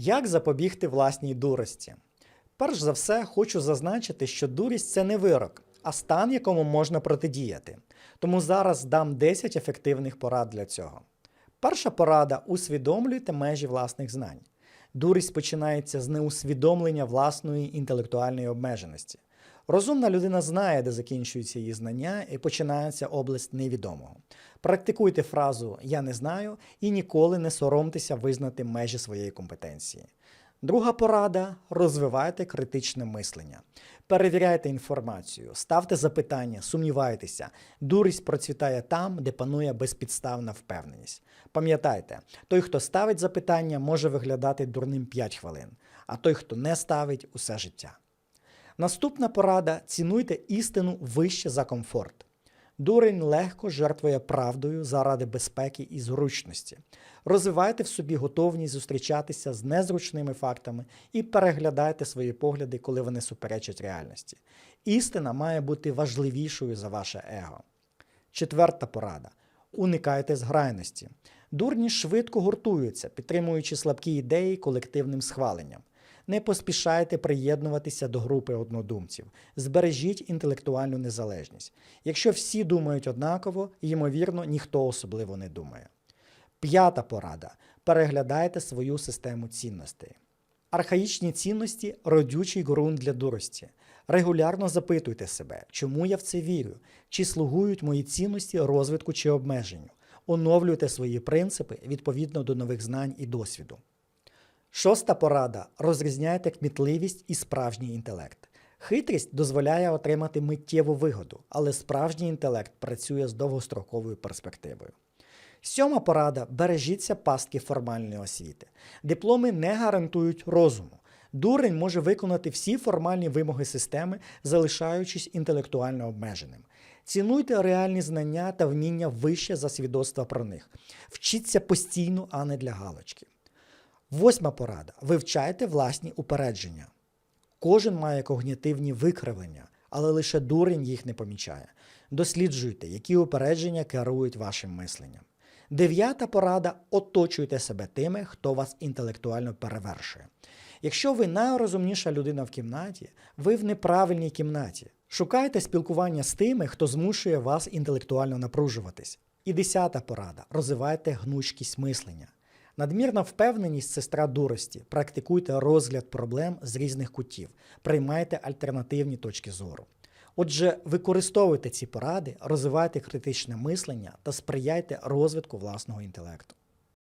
Як запобігти власній дурості? Перш за все, хочу зазначити, що дурість це не вирок, а стан, якому можна протидіяти. Тому зараз дам 10 ефективних порад для цього. Перша порада усвідомлюйте межі власних знань. Дурість починається з неусвідомлення власної інтелектуальної обмеженості. Розумна людина знає, де закінчуються її знання, і починається область невідомого. Практикуйте фразу Я не знаю і ніколи не соромтеся визнати межі своєї компетенції. Друга порада розвивайте критичне мислення. Перевіряйте інформацію, ставте запитання, сумнівайтеся. Дурість процвітає там, де панує безпідставна впевненість. Пам'ятайте, той, хто ставить запитання, може виглядати дурним 5 хвилин, а той, хто не ставить усе життя. Наступна порада цінуйте істину вище за комфорт. Дурень легко жертвує правдою заради безпеки і зручності. Розвивайте в собі готовність зустрічатися з незручними фактами і переглядайте свої погляди, коли вони суперечать реальності. Істина має бути важливішою за ваше его. Четверта порада: уникайте зграйності. Дурні швидко гуртуються, підтримуючи слабкі ідеї колективним схваленням. Не поспішайте приєднуватися до групи однодумців. Збережіть інтелектуальну незалежність. Якщо всі думають однаково, ймовірно, ніхто особливо не думає. П'ята порада: переглядайте свою систему цінностей. Архаїчні цінності родючий ґрунт для дурості. Регулярно запитуйте себе, чому я в це вірю, чи слугують мої цінності розвитку чи обмеженню. Оновлюйте свої принципи відповідно до нових знань і досвіду. Шоста порада: розрізняйте кмітливість і справжній інтелект. Хитрість дозволяє отримати миттєву вигоду, але справжній інтелект працює з довгостроковою перспективою. Сьома порада: бережіться пастки формальної освіти. Дипломи не гарантують розуму. Дурень може виконати всі формальні вимоги системи, залишаючись інтелектуально обмеженим. Цінуйте реальні знання та вміння вище за свідоцтва про них. Вчіться постійно, а не для галочки. Восьма порада: вивчайте власні упередження. Кожен має когнітивні викривлення, але лише дурень їх не помічає. Досліджуйте, які упередження керують вашим мисленням. Дев'ята порада оточуйте себе тими, хто вас інтелектуально перевершує. Якщо ви найрозумніша людина в кімнаті, ви в неправильній кімнаті. Шукайте спілкування з тими, хто змушує вас інтелектуально напружуватись. І десята порада розвивайте гнучкість мислення. Надмірна впевненість сестра дурості. Практикуйте розгляд проблем з різних кутів, приймайте альтернативні точки зору. Отже, використовуйте ці поради, розвивайте критичне мислення та сприяйте розвитку власного інтелекту.